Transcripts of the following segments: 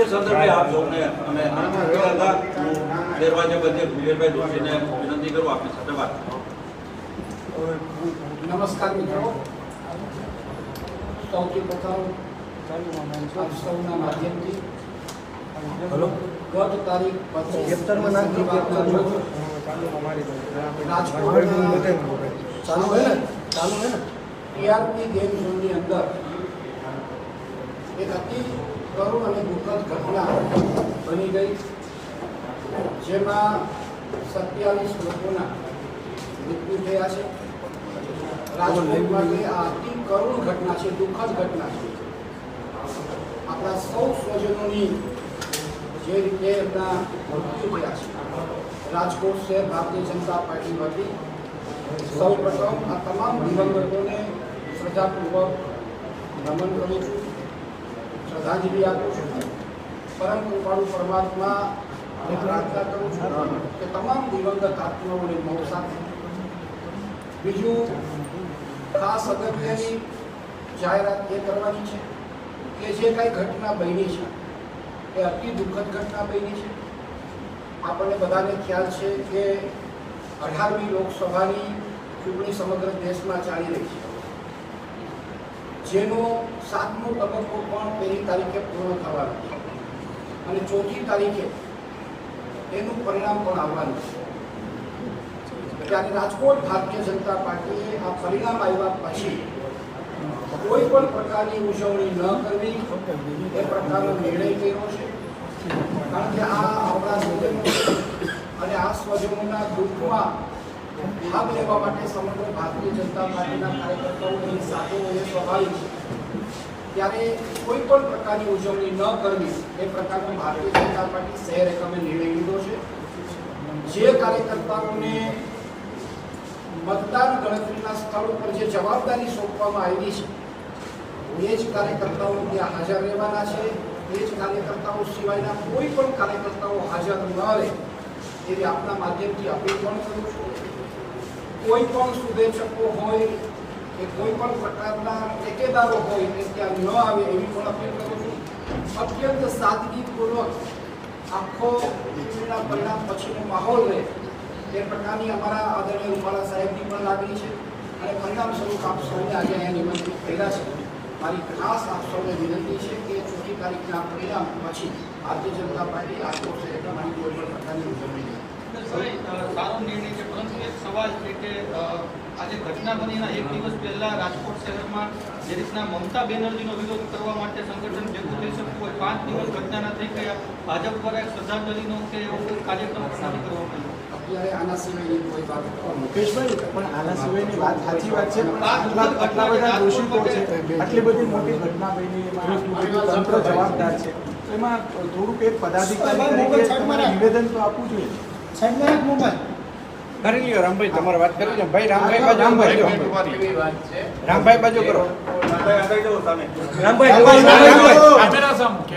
તે સંદર્ભે આપ સૌને અમે આનંદ હતા. હું દરવાજા બધે ભુજેશભાઈ જોશીને વિનંતી કરું આપની સાથે વાત. નમસ્કાર મિત્રો. સૌથી પ્રથમ આપ સૌના માધ્યમથી ગત તારીખ પચીસ ચાલુ હે ને? ચાલુ હે ને? ટીઆરપી ગેમ ઝોનની અંદર એક અતિ કરુણ અને દુઃખદ ઘટના બની ગઈ, જેમાં સત્યાવીસ લોકોના મૃત્યુ થયા છે. રાજકોટમાં માટે આ અતિ કરુણ ઘટના છે, દુઃખદ ઘટના છે, આપણા સૌ સ્વજનોની જે રીતે એમના મૃત્યુ થયા છે. રાજકોટ શહેર ભારતીય જનતા પાર્ટી વતી સૌ પ્રથમ આ તમામ દિવંગતોને શ્રદ્ધાપૂર્વક નમન કરું છું. શ્રદ્ધાંજલિ આપું છું. પરમ કૃપાળુ પરમાત્મા પ્રાર્થના કરું છું કે તમામ દિવંગત આત્માઓને સાથે બીજું, ખાસ અગત્યની જાહેરાત એ કરવાની છે કે જે કાંઈ ઘટના બની છે, એ અતિ દુઃખદ ઘટના બની છે. આપણને બધાને ખ્યાલ છે કે અઢારમી લોકસભાની ચૂંટણી સમગ્ર દેશમાં ચાલી રહી છે. જેનો સાતમો તબક્કો પણ પહેલી તારીખે પૂર્ણ થવાનો છે. અને ચોથી તારીખે એનું પરિણામ પણ આવવાનું છે. ત્યારે રાજકોટ ભારતીય જનતા પાર્ટીએ આ પરિણામ આવ્યા પછી કોઈ પણ પ્રકારની ઉજવણી ન કરવી, એ પ્રકારનો નિર્ણય કર્યો છે. કારણ કે આ આપણા સ્વજનો અને આ સ્વજનોના દુઃખમાં ભાગ લેવા માટે સમગ્ર ભારતીય જનતા પાર્ટીના કાર્યકર્તાઓ એની સાથે હોય એ સ્વાભાવિક ત્યારે કોઈ પણ પ્રકારની ઉજવણી ન કરવી એ પ્રકારનો ભારતીય જનતા પાર્ટી શહેર એકમે નિર્ણય લીધો છે. જે કાર્યકર્તાઓને મતદાન ગણતરીના સ્થળ ઉપર જે જવાબદારી સોંપવામાં આવી છે, એ જ કાર્યકર્તાઓ ત્યાં હાજર રહેવાના છે. એ જ કાર્યકર્તાઓ સિવાયના કોઈ પણ કાર્યકર્તાઓ હાજર ન રહે એવી આપના માધ્યમથી અપીલ પણ કરું છું. કોઈ પણ શુભેચ્છકો હોય કે કોઈ પણ પ્રકારના ટેકેદારો હોય કે ત્યાં ન આવે એવી પણ અપીલ કરું છું. અત્યંત સાદગીપૂર્વક આખો ચૂંટણીના પરિણામ પછીનો માહોલ રહે એ પ્રકારની અમારા આદરણીય રૂપાલા સાહેબની પણ લાગણી છે અને પરિણામ સ્વરૂપ આપ સૌને આજે અહીંયા નિમંત્રિત થયેલા છે. મારી ખાસ આપ સૌને વિનંતી છે કે ચોથી તારીખના પરિણામ પછી ભારતીય જનતા પાર્ટી રાજકોટ શહેર તમારી કોઈ પણ પ્રકારની ઉજવણી નહીં. સારો નિર્ણય છે પરંતુ એક સવાલ છે કે આજે ઘટના બનીના એક દિવસ પહેલા રાજકોટ શહેરમાં જે રીતના મમતા બેનર્જીનો વિરોધ કરવા માટે સંગઠન ભેગું થઈ શકતું હોય પાંચ દિવસ ઘટનાના થઈ ગયા ભાજપ દ્વારા એક શ્રદ્ધાંજલિનો કે એવો કોઈ કાર્યક્રમ નથી કરવામાં અત્યારે આના સિવાયની કોઈ વાત મુકેશભાઈ પણ આના સિવાયની વાત સાચી વાત છે આટલા બધા દોષિતો છે. આટલી બધી મોટી ઘટના બની તંત્ર જવાબદાર છે. એમાં થોડુંક એક પદાધિકારી નિવેદન તો આપવું જોઈએ. કરી લ્યો રામભાઈ તમારે વાત કરી લ્યો. ભાઈ રામભાઈ બાજુ રામભાઈ. રામભાઈ બાજુ કરો.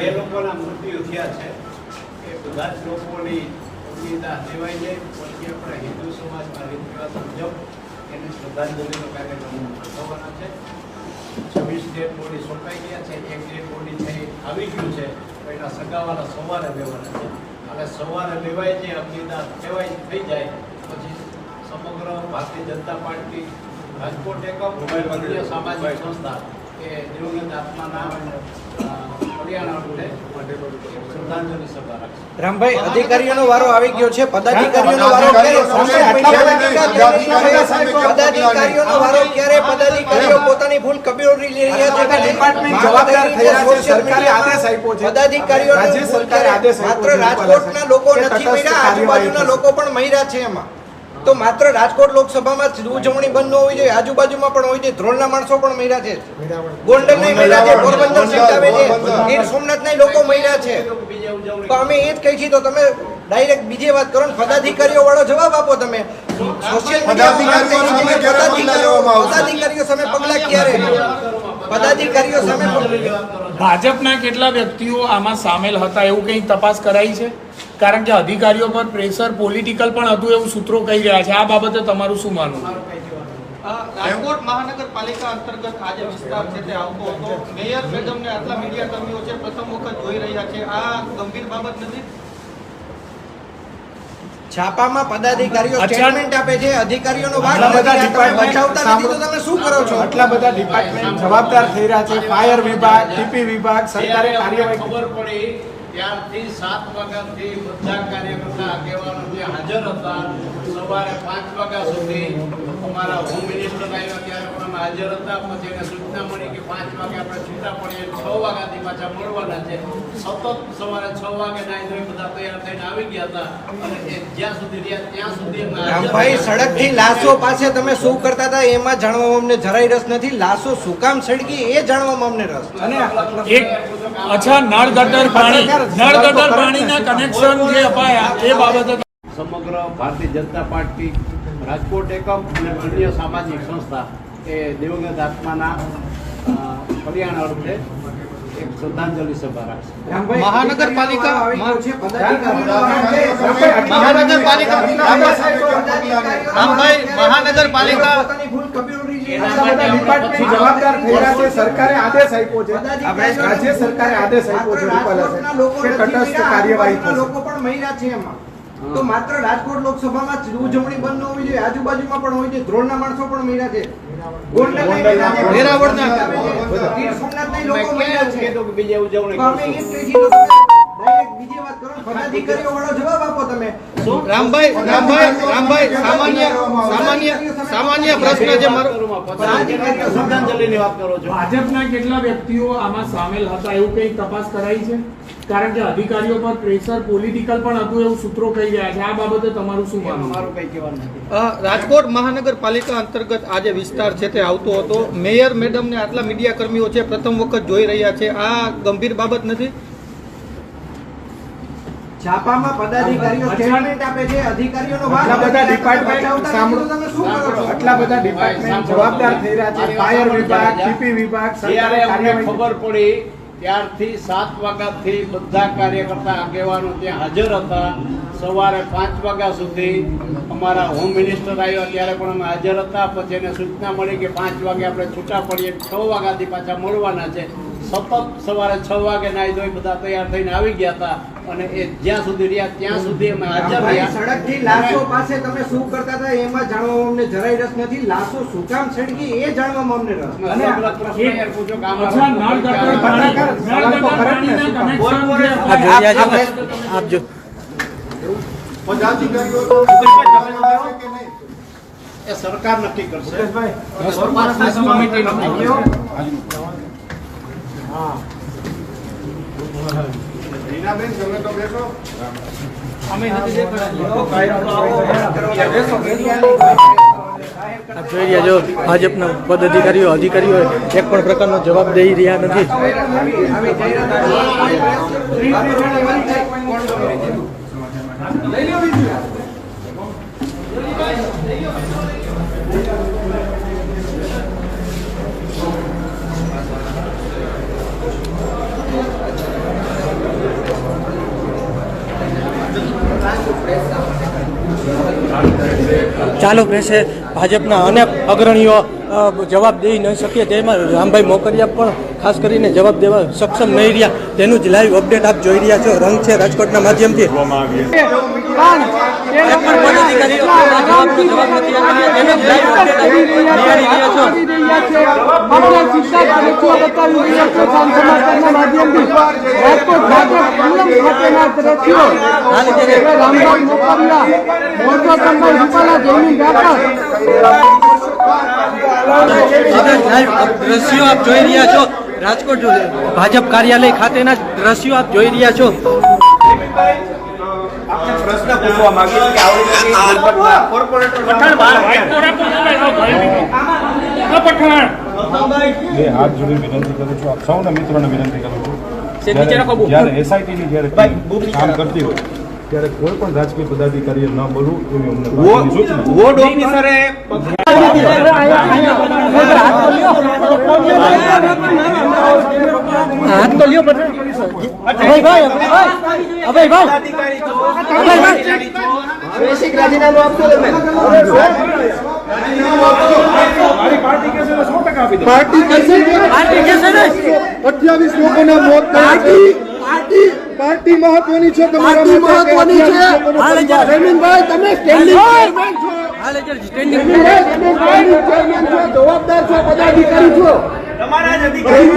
જે લોકોના મૃત્યુ થયા છે એ બધા જ લોકોની જાય પછી આપણા હિન્દુ સમાજમાં રીત રિવાજ મુજબ એની શ્રદ્ધાંજલિનો કાર્યક્રમ છે. છવ્વીસ ડેડ બોડી સોંપાઈ ગયા છે. એક ડેડ બોડી થઈ આવી ગયું છે. એના સગાવાલા સવારે લેવાના છે. અને સવારે લેવાય છે અગ્નિદાન કહેવાય, થઈ જાય. પછી સમગ્ર ભારતીય જનતા પાર્ટી, રાજકોટ એકમ સામાજિક સંસ્થા, કે દિવંગત આત્માના રામભાઈ અધિકારીઓનો વારો આવી ગયો છે પદાધિકારીઓનો વારો પદાધિકારીઓનો વારો ક્યારે પદાધિકારીઓ પોતાની ભૂલ કબૂલી લઈ રહ્યા છે? ડિપાર્ટમેન્ટ જવાબદાર થયા છે. સરકારે આદેશ આપ્યો છે. પદાધિકારીઓ રાજ્ય સરકારે આદેશ માત્ર રાજકોટના લોકો નથી તટસ્થ આજુબાજુના લોકો પણ મહિરા છે એમાં. તો માત્ર રાજકોટ લોકસભામાં જ ઉજવણી બંધ ન હોવી જોઈએ. આજુબાજુમાં પણ હોય છે. ધ્રોલના માણસો પણ મહિલા છે. ગોંડલ નહીં મહિલા છે પોરબંદર આવે છે. ગીર સોમનાથના લોકો મહિલા છે. તો અમે એ જ કહી છીએ તો તમે ડાયરેક્ટ બીજી વાત કરો ને પદાધિકારીઓ વાળો જવાબ આપો તમે. સોશિયલ મીડિયા પદાધિકારીઓ સામે પગલા ક્યારે? પદાધિકારીઓ સામે ભાજપના કેટલા વ્યક્તિઓ આમાં સામેલ હતા એવું કંઈ તપાસ કરાઈ છે? કારણ કે અધિકારીઓ પર પ્રેશર પોલિટિકલ પણ હતું એવું સૂત્રો કહી રહ્યા છે. આ બાબતે તમારું શું માનવું? રાજકોટ મહાનગરપાલિકા અંતર્ગત આ જે વિસ્તાર છે તે આવતો હતો. મેયર મેડમને આટલા મીડિયા કર્મીઓ છે પ્રથમ વખત જોઈ જોઈ રહ્યા છે. આ ગંભીર બાબત નથી? છાપામાં પદાધિકારીઓ સ્ટેટમેન્ટ આપે છે અધિકારીઓનો ભાગ બધા તમે ડિપાર્ટમેન્ટ બચાવતા નથી તો તમે શું કરો છો? આટલા બધા ડિપાર્ટમેન્ટ જવાબદાર થઈ રહ્યા છે. ફાયર વિભાગ ટીપી વિભાગ સરકારે કાર્યવાહી ખબર પડી ત્યારથી સાત વાગ્યાથી બધા કાર્યકર્તા આગેવાનો જે હાજર હતા સવારે પાંચ વાગ્યા સુધી અમારા હોમ મિનિસ્ટર આવ્યા ત્યારે પણ અમે હાજર હતા. પછી એને સૂચના મળી કે પાંચ વાગે આપણે છૂટા પડીએ. છ વાગ્યાથી પાછા મળવાના છે. સતત સવારે છ વાગે નાઈ ધોઈ બધા તૈયાર થઈને આવી ગયા હતા. અને જ્યાં સુધી રહ્યા ત્યાં સુધી ભાઈ સડકથી સડકથી લાશો પાસે તમે શું કરતા હતા? એમાં જાણવામાં અમને જરાય રસ નથી. લાશો શું કામ સળગી એ જાણવામાં અમને રસ. અને એક અચ્છા નળ ગટર પાણી નળ ગટર પાણીના કનેક્શન જે અપાયા એ બાબતે સમગ્ર ભારતીય જનતા પાર્ટી રાજકોટ એકમ અને અન્ય સામાજિક સંસ્થા એ દિવંગત આત્માના કલ્યાણ અર્થે એક શ્રદ્ધાંજલિ સભા રાખશે મહાનગરપાલિકા-. મહાનગરપાલિકા- રામભાઈ, મહાનગરપાલિકા- જવાબદાર છે. સરકારે આદેશ આપ્યો છે. રાજ્ય સરકારે આદેશ આપ્યો છે કે તટસ્થ કાર્યવાહી લોકો પણ મહિલા છે એમાં. તો માત્ર રાજકોટ લોકસભામાં જ ઉજવણી બંધ ન હોવી જોઈએ. આજુબાજુમાં પણ હોય છે. ધ્રોળના માણસો પણ મળ્યા છે. ગોંડલના મહિલા છે. વેરાવળના. ગીર સોમનાથના લોકો મેં છે. ઉજવણી રામભાઈ રામભાઈ રામભાઈ સામાન્ય સામાન્ય સામાન્ય પ્રશ્ન જે શ્રદ્ધાંજલિની વાત કરો છો. ભાજપના કેટલા વ્યક્તિઓ આમાં સામેલ હતા એવું કઈ તપાસ કરાઈ છે? કારણ કે અધિકારીઓ પર પ્રેશર પોલિટિકલ પણ હતું એવું સૂત્રો કહી રહ્યા છે. આ બાબતે તમારું શું માનવું? કઈ કહેવાનું રાજકોટ મહાનગરપાલિકા અંતર્ગત આ જે વિસ્તાર છે તે આવતો હતો. મેયર મેડમને આટલા મીડિયા કર્મીઓ છે પ્રથમ વખત જોઈ રહ્યા છે. આ ગંભીર બાબત નથી? છાપામાં પદાધિકારીઓ. સ્ટેટમેન્ટ આપે છે? અધિકારીઓનો આટલા બધા ડિપાર્ટમેન્ટ સાંભળો તમે શું કરો છો? આટલા બધા ડિપાર્ટમેન્ટ જવાબદાર થઈ રહ્યા છે. ફાયર વિભાગ ટીપી વિભાગ સરકારે અમને ખબર પડી ત્યારથી સાત વાગ્યાથી બધા કાર્યકર્તા આગેવાનો ત્યાં હાજર હતા. સવારે પાંચ વાગ્યા સુધી અમારા હોમ મિનિસ્ટર આવ્યા. ત્યારે પણ અમે હાજર હતા. પછી એને સૂચના મળી કે પાંચ વાગે આપણે છૂટા પડીએ. છ વાગ્યાથી પાછા મળવાના છે. સતત સવારે છ વાગે નાહી ધોઈ બધા તૈયાર થઈને આવી ગયા હતા. અને એ જ્યાં સુધી રહ્યા ત્યાં સુધી અમે હાજર ભાઈ, રહ્યા સડકથી લાશો પાસે તમે શું કરતા હતા એમાં જાણવામાં અમને જરાય રસ નથી લાશો શું કામ સળગી એ જાણવામાં અમને રસ આપજો એ સરકાર નક્કી કરશે કમિટી અમે નથી દેખાડા આપ જોઈ રહ્યા છો ભાજપના પદાધિકારીઓ અધિકારીઓ એક પણ પ્રકારનો જવાબ દઈ રહ્યા નથી. ચાલુ રહેશે. ભાજપના અનેક અગ્રણીઓ જવાબ દઈ ન શકીએ તેમાં રામભાઈ મોકરિયા પણ ખાસ કરીને જવાબ દેવા સક્ષમ નહીં રહ્યા. તેનું જ લાઈવ અપડેટ આપ જોઈ રહ્યા છો. રંગ છે રાજકોટના માધ્યમથી. દ્રશ્યો આપ જોઈ રહ્યા છો રાજકોટ ભાજપ કાર્યાલય ખાતેના દ્રશ્યો આપ જોઈ રહ્યા છો. પ્રશ્ન પૂછવા માંગીએ કે આવડી હાથ જોડી વિનંતી કરું છું આપ સૌને મિત્રોને વિનંતી કરું છું જ્યારે- જ્યારે એસઆઈટી ની જ્યારે કામ કરતી હોય ત્યારે કોઈ પણ રાજકીય પદાધિકારીએ ન બોલવું એવી અમને સૂચના. વોર્ડ ઓફિસરે હાથ તો લ્યો બેસિક રાજીનામું આપશો તમે પાર્ટી કે છે સો ટકા આપી દે પાર્ટી કહેશે અઠ્યાવીસ લોકોના મોત થયા પાર્ટી મહત્વની છે. પાર્ટી મહત્વની છે. હાલે તમે સ્ટેન્ડિંગ ચેરમેન છો હાલે છે સ્ટેન્ડિંગ ચેરમેન છો. જવાબદાર છો પદાધિકારી છો. તમારા જ અધિકારી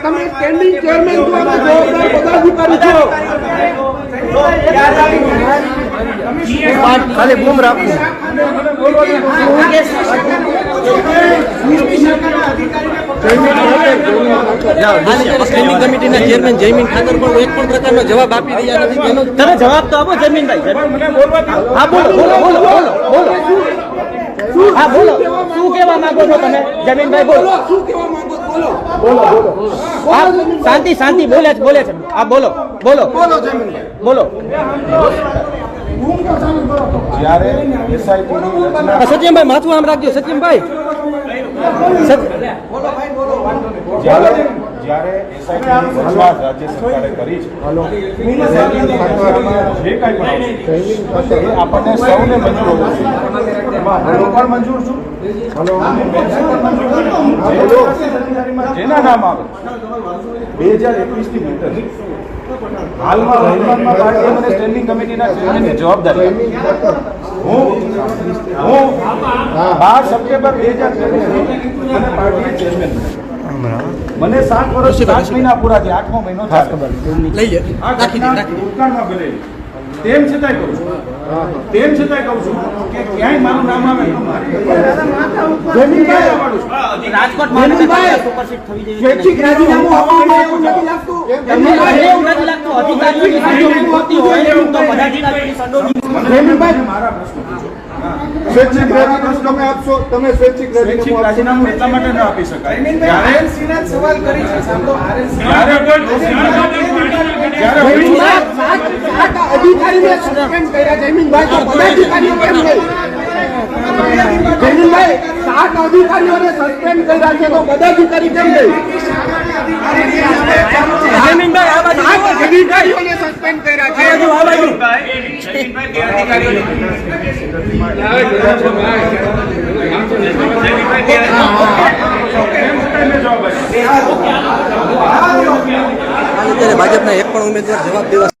તમે સ્ટેન્ડિંગ ચેરમેન છો અને જવાબદાર પદાધિકારી છો. ખાલી બૂમ રાખવું સ્ટેન્ડિંગ કમિટીના ચેરમેન જયમીન ઠાકર પણ એક પણ પ્રકારનો જવાબ આપી રહ્યા નથી તેનો તમે જવાબ તો આપો જમીનભાઈ હા બોલો બોલો બોલો બોલો બોલો હા બોલો શું કેવા માંગો છો તમે જમીનભાઈ બોલો શાંતિ શાંતિ બોલે છે બોલે છે આ બોલો બોલો બોલો જમીનભાઈ બોલો સત્યમભાઈ માથું આમ રાખજો સત્યમભાઈ સત- જ્યારે જ્યારે એસઆઈટીની રચના રાજ્ય સરકારે કરી છે જે કાંઈ પણ એ આપણને સૌને મંજૂર હોવું જોઈએ. પણ મંજૂર છું. અને. જેના નામ આવે બે હજાર એકવીસની મીટર. હાલમાં વર્તમાનમાં પાર્ટીએ મને સ્ટેન્ડિંગ કમિટીના ચેરમેનની જવાબદારી. હું? હું? બાર સપ્ટેમ્બર બે હજાર મને ચેરમેન મને સાત વર્ષ સાત મહિના પૂરા થયા. આઠમો મહિનો. લઈ લે. આ રાખી તેમ છતાંય કહું છું. તેમ છતાંય કહું છું કે ક્યાંય મારું નામ આવે તો મારી પ્રશ્નો સ્વૈચ્છિક રાજીનામું તમે આપશો તમે સ્વૈચ્છિક રાજીનામું એટલા માટે ન આપી શકાય. જ્યારે સવાલ કરી છે સાંભળો જ્યારે અધિકારીને સસ્પેન્ડ કર્યા. જમીનભાઈ તો પદાધિકારીઓ કેમ નહીં. જમીનભાઈ સાત અધિકારીઓને સસ્પેન્ડ કર્યા છે તો પદાધિકારી કેમ નહીં. જમીનભાઈ આ બાજુ સાત અધિકારીઓને સસ્પેન્ડ કર્યા છે. અત્યારે ભાજપના એક પણ ઉમેદવાર જવાબ દેવા